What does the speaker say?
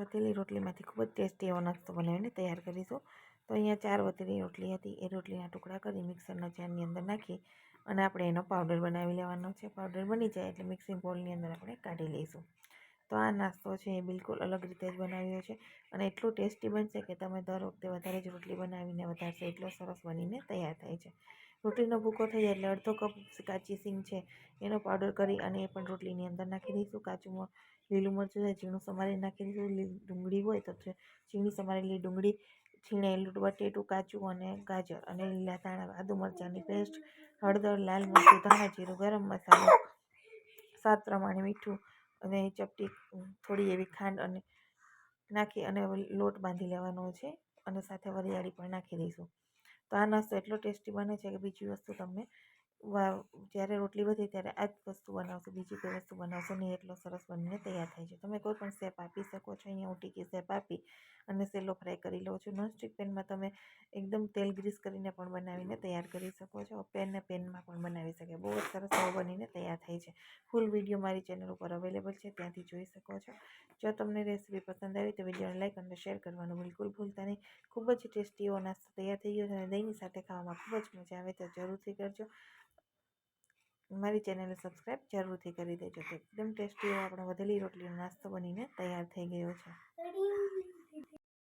વધેલી રોટલીમાંથી ખૂબ જ ટેસ્ટી એવો નાસ્તો બનાવીને તૈયાર કરીશું. તો અહીંયા ચાર વધેલી રોટલી હતી. એ રોટલીના ટુકડા કરી મિક્સરના જારની અંદર નાખી અને આપણે એનો પાવડર બનાવી લેવાનો છે. પાવડર બની જાય એટલે મિક્સિંગ બોલની અંદર આપણે કાઢી લઈશું. તો આ નાસ્તો છે એ બિલકુલ અલગ રીતે જ બનાવ્યો છે. અને એટલું ટેસ્ટી બનશે કે તમે દર વખતે વધારે જ રોટલી બનાવીને વધારશો, એટલો સરસ બનીને તૈયાર થાય છે. રોટલીનો ભૂકો થઈ જાય એટલે અડધો કપ કાચી સિંગ છે, એનો પાવડર કરી અને એ પણ રોટલીની અંદર નાખી દઈશું. કાચું લીલું મરચું છે, ઝીણું સમારી નાખી દઈશું. લીલી ડુંગળી હોય તો ઝીણી સમારેલી ડુંગળી, છીણેલું બટેટું કાચું અને ગાજર અને લીલા ધાણા, આદુ મરચાંની પેસ્ટ, હળદર, લાલ મરચું, ધાણા જીરું, ગરમ મસાલો, સ્વાદ પ્રમાણે મીઠું અને ચપટી થોડી એવી ખાંડ અને નાખી અને લોટ બાંધી લેવાનો છે અને સાથે વરિયાળી પણ નાખી દઈશું. તો આ નાસ્તો એટલો ટેસ્ટી બને છે કે બીજી વસ્તુ તમને જ્યારે રોટલી વધે ત્યારે આ જ વસ્તુ બનાવશો, બીજી કોઈ વસ્તુ બનાવશો નહીં, એટલો સરસ બનીને તૈયાર થાય છે. તમે કોઈ પણ શેપ આપી શકો છો, અહીંયા હું ટીકી શેપ આપી અને સેલો ફ્રાય કરી લઉં છું. નોનસ્ટિક પેનમાં તમે એકદમ તેલ ગ્રીસ કરીને પણ બનાવીને તૈયાર કરી શકો છો. પેનને પેનમાં પણ બનાવી શકે. બહુ જ સરસ એવો બનીને તૈયાર થાય છે. ફૂલ વીડિયો મારી ચેનલ ઉપર અવેલેબલ છે, ત્યાંથી જોઈ શકો છો. જો તમને રેસીપી પસંદ આવી તો વિડીયોને લાઇક અને શેર કરવાનું બિલકુલ ભૂલતા નહીં. ખૂબ જ ટેસ્ટી એવો નાસ્તો તૈયાર થઈ ગયો છે અને દહીંની સાથે ખાવામાં ખૂબ જ મજા આવે, તો જરૂરથી કરજો. મારી ચેનલને સબસ્ક્રાઈબ જરૂરથી કરી દેજો એકદમ ટેસ્ટી એવો આપણો વધેલી રોટલીનો નાસ્તો બનીને તૈયાર થઈ ગયો છે.